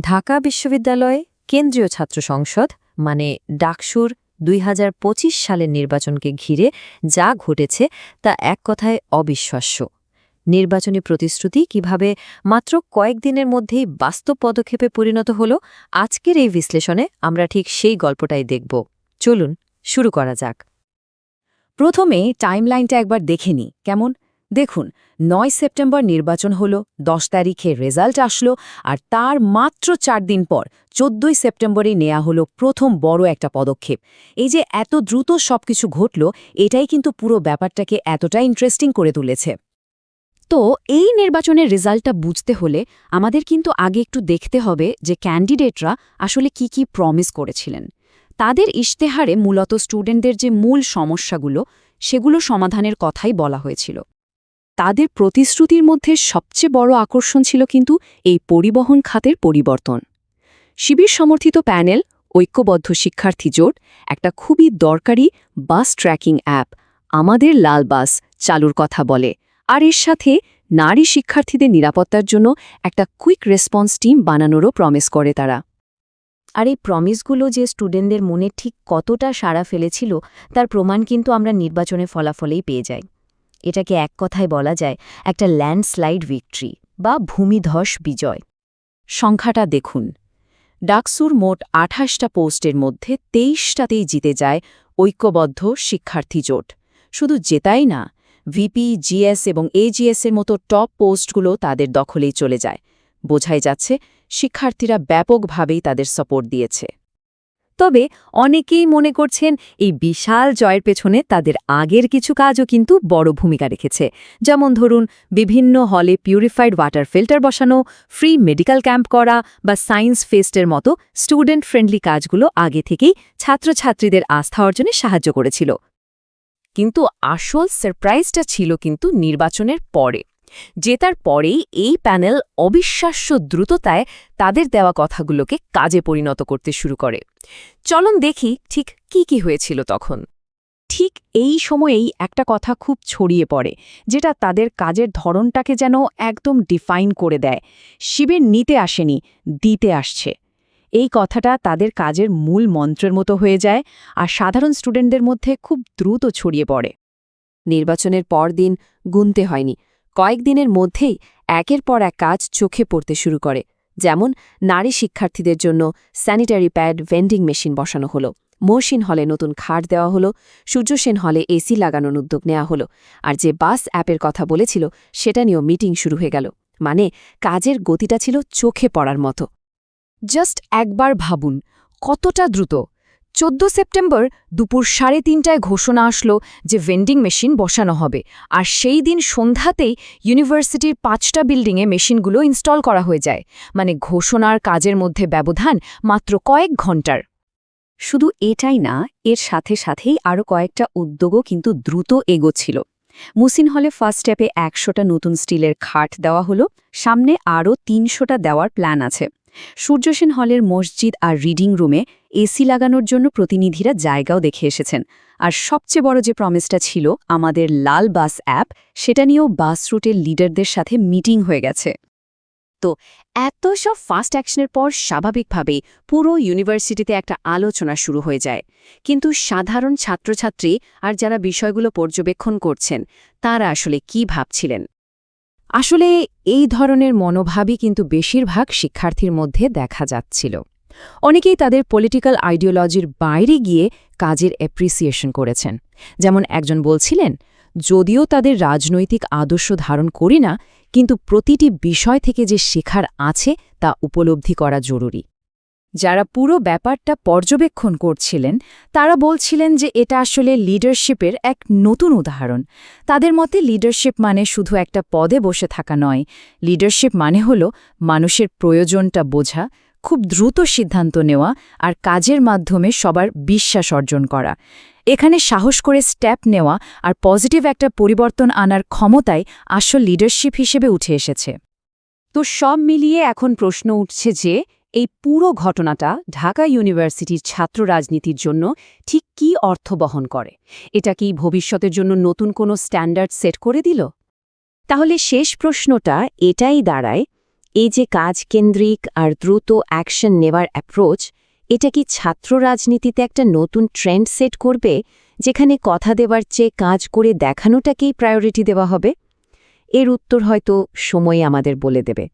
ঢাকা বিশ্ববিদ্যালয়ে কেন্দ্রীয় ছাত্র সংসদ মানে ডাকসুর দুই হাজার পঁচিশ সালের নির্বাচনকে ঘিরে যা ঘটেছে তা এক কথায় অবিশ্বাস্য। নির্বাচনী প্রতিশ্রুতি কীভাবে মাত্র কয়েকদিনের মধ্যেই বাস্তব পদক্ষেপে পরিণত হল, আজকের এই বিশ্লেষণে আমরা ঠিক সেই গল্পটাই দেখব। চলুন, শুরু করা যাক। প্রথমে টাইমলাইনটা একবার দেখে নিই, কেমন? দেখুন, নয় সেপ্টেম্বর নির্বাচন হল, দশ তারিখে রেজাল্ট আসলো, আর তার মাত্র চার দিন পর চোদ্দই সেপ্টেম্বরে নেওয়া হলো প্রথম বড় একটা পদক্ষেপ। এই যে এত দ্রুত সবকিছু ঘটল, এটাই কিন্তু পুরো ব্যাপারটাকে এতটা ইন্টারেস্টিং করে তুলেছে। তো এই নির্বাচনের রেজাল্টটা বুঝতে হলে আমাদের কিন্তু আগে একটু দেখতে হবে যে ক্যান্ডিডেটরা আসলে কি কি প্রমিস করেছিলেন। তাদের ইশতেহারে মূলত স্টুডেন্টদের যে মূল সমস্যাগুলো, সেগুলো সমাধানের কথাই বলা হয়েছিল। তাদের প্রতিশ্রুতির মধ্যে সবচেয়ে বড় আকর্ষণ ছিল কিন্তু এই পরিবহন খাতের পরিবর্তন। শিবির সমর্থিত প্যানেল, ঐক্যবদ্ধ শিক্ষার্থী জোট, একটা খুবই দরকারি বাস ট্র্যাকিং অ্যাপ, আমাদের লাল বাস, চালুর কথা বলে। আর এর সাথে নারী শিক্ষার্থীদের নিরাপত্তার জন্য একটা কুইক রেসপন্স টিম বানানোরও প্রমিস করে তারা। আর এই প্রমিসগুলো যে স্টুডেন্টদের মনে ঠিক কতটা সাড়া ফেলেছিল, তার প্রমাণ কিন্তু আমরা নির্বাচনের ফলাফলেই পেয়ে যাই। এটাকে এক কথায় বলা যায় একটা ল্যান্ডস্লাইড ভিক্টরি বা ভূমিধস বিজয়। সংখ্যাটা দেখুন। ডাকসুর মোট আঠাশটা পোস্টের মধ্যে তেইশটাতেই জিতে যায় ঐক্যবদ্ধ শিক্ষার্থী জোট। শুধু জেতাই না, ভিপি, জিএস এবং এজিএসের মতো টপ পোস্টগুলো তাদের দখলেই চলে যায়। বোঝাই যাচ্ছে, শিক্ষার্থীরা ব্যাপকভাবেই তাদের সাপোর্ট দিয়েছে। তবে অনেকেই মনে করছেন এই বিশাল জয়ের পেছনে তাদের আগের কিছু কাজও কিন্তু বড় ভূমিকা রেখেছে। যেমন ধরুন, বিভিন্ন হলে পিউরিফাইড ওয়াটার ফিল্টার বসানো ফ্রি মেডিকেল ক্যাম্প করা বা সায়েন্স ফেস্টের মতো স্টুডেন্ট ফ্রেন্ডলি কাজগুলো আগে থেকেই ছাত্রছাত্রীদের আস্থা অর্জনে সাহায্য করেছিল। কিন্তু আসল সারপ্রাইজটা ছিল কিন্তু নির্বাচনের পরে। জেতার পরেই এই প্যানেল অবিশ্বাস্য দ্রুততায় তাদের দেওয়া কথাগুলোকে কাজে পরিণত করতে শুরু করে। চলন দেখি ঠিক কি কি হয়েছিল তখন। ঠিক এই সময়েই একটা কথা খুব ছড়িয়ে পড়ে, যেটা তাদের কাজের ধরনটাকে যেন একদম ডিফাইন করে দেয়। শিবের নিতে আসেনি, দিতে আসছে। এই কথাটা তাদের কাজের মূল মন্ত্রের মতো হয়ে যায় আর সাধারণ স্টুডেন্টদের মধ্যে খুব দ্রুত ছড়িয়ে পড়ে। নির্বাচনের পর দিন গুনতে হয়নি কয়েকদিনের মধ্যেই একের পর এক কাজ চোখে পড়তে শুরু করে, যেমন নারী শিক্ষার্থীদের জন্য স্যানিটারি প্যাড, ভেন্ডিং মেশিন বসানো হলো, মহসিন হলে নতুন খাট দেওয়া হলো সূর্যসেন হলে এসি লাগানোর উদ্যোগ নেওয়া হলো, আর যে বাস অ্যাপের কথা বলেছিল সেটা নিয়েও মিটিং শুরু হয়ে গেল মানে কাজের গতিটা ছিল চোখে পড়ার মতো। জাস্ট একবার ভাবুন, কতটা দ্রুত চোদ্দ সেপ্টেম্বর দুপুর সাড়ে তিনটায় ঘোষণা আসলো যে ভেন্ডিং মেশিন বসানো হবে। আর সেই দিন সন্ধ্যাতেই ইউনিভার্সিটির পাঁচটা বিল্ডিংয়ে মেশিনগুলো ইনস্টল করা হয়ে যায়। মানে ঘোষণার কাজের মধ্যে ব্যবধান মাত্র কয়েক ঘণ্টার। শুধু এটাই না, এর সাথে সাথেই আরও কয়েকটা উদ্যোগও কিন্তু দ্রুত এগোচ্ছিল। মুসিন হলে ফার্স্ট স্টেপে একশোটা নতুন স্টিলের খাট দেওয়া হলো, সামনে আরও তিনশোটা দেওয়ার প্ল্যান আছে। সূর্যসেন হলের মসজিদ আর রিডিং রুমে এসি লাগানোর জন্য প্রতিনিধিরা জায়গাও দেখে এসেছেন। আর সবচেয়ে বড় যে প্রমিসটা ছিল, আমাদের লাল বাস অ্যাপ সেটা নিয়েও বাস রুটের লিডারদের সাথে মিটিং হয়ে গেছে। তো এত সব ফাস্ট অ্যাকশনের পর স্বাভাবিকভাবেই পুরো ইউনিভার্সিটিতে একটা আলোচনা শুরু হয়ে যায়। কিন্তু সাধারণ ছাত্রছাত্রী আর যারা বিষয়গুলো পর্যবেক্ষণ করছেন, তারা আসলে কি ভাবছিলেন? আসলে এই ধরনের মনোভাবই কিন্তু বেশিরভাগ শিক্ষার্থীর মধ্যে দেখা যাচ্ছিল। অনেকেই তাদের পলিটিক্যাল আইডিওলজির বাইরে গিয়ে কাজের অ্যাপ্রিসিয়েশন করেছেন। যেমন একজন বলছিলেন, যদিও তাদের রাজনৈতিক আদর্শ ধারণ করি না, কিন্তু প্রতিটি বিষয় থেকে যে শেখার আছে তা উপলব্ধি করা জরুরি। যারা পুরো ব্যাপারটা পর্যবেক্ষণ করছিলেন, তারা বলছিলেন যে এটা আসলে লিডারশিপের এক নতুন উদাহরণ। তাদের মতে লিডারশিপ মানে শুধু একটা পদে বসে থাকা নয়। লিডারশিপ মানে হল মানুষের প্রয়োজনটা বোঝা খুব দ্রুত সিদ্ধান্ত নেওয়া আর কাজের মাধ্যমে সবার বিশ্বাস অর্জন করা। এখানে সাহস করে স্টেপ নেওয়া আর পজিটিভ একটা পরিবর্তন আনার ক্ষমতায় আসল লিডারশিপ হিসেবে উঠে এসেছে। তো সব মিলিয়ে এখন প্রশ্ন উঠছে যে, এই পুরো ঘটনাটা ঢাকা ইউনিভার্সিটির ছাত্র রাজনীতির জন্য ঠিক কি অর্থ বহন করে? এটা কি ভবিষ্যতের জন্য নতুন কোনো স্ট্যান্ডার্ড সেট করে দিল? তাহলে শেষ প্রশ্নটা এটাই দাঁড়ায় এই যে কাজ কেন্দ্রিক আর দ্রুত অ্যাকশন নেওয়ার অ্যাপ্রোচ, এটা কি ছাত্র রাজনীতিতে একটা নতুন ট্রেন্ড সেট করবে, যেখানে কথা দেওয়ার চেয়ে কাজ করে দেখানোটাকেই প্রায়োরিটি দেওয়া হবে? এর উত্তর হয়তো সময় আমাদের বলে দেবে।